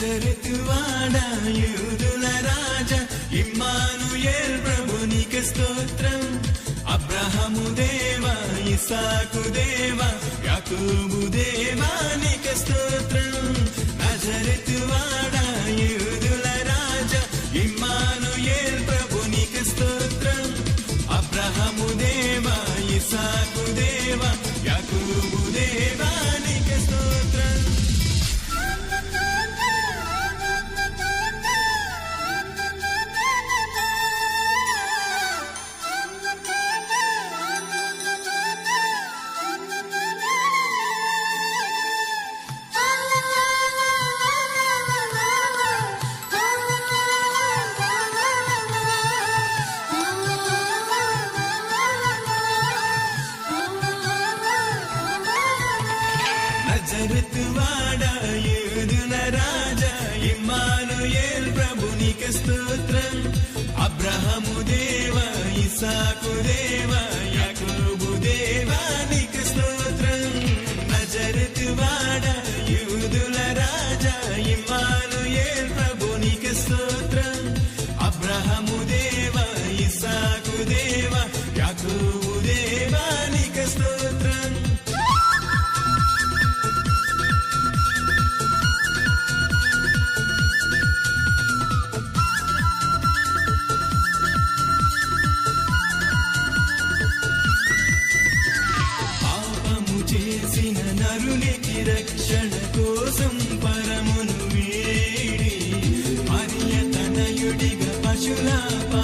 నజరుతువాడ యూదుల రాజా ఇమ్మానుయేల్ ప్రభునికి స్తోత్రం. అబ్రహము దేవా ఇసాకు దేవా యాకూబు దేవా నీకు స్తోత్రం. నజరుతువాడ యూదుల రాజా ఇమ్మానుయేల్ ప్రభునికి స్తోత్రం. అబ్రహము దేవా ఇసాకు దేవా యాకూబు నజరతువాడ యూదుల రాజా? ఇమ్మానుయేల్ ప్రభునికి స్తోత్రం. అబ్రహము దేవ ఇసాకు దేవ యాకోబు దేవ నరునికి రక్షణ కోసం పరమును వేడి. మరియతనయుడిగా పశులాపా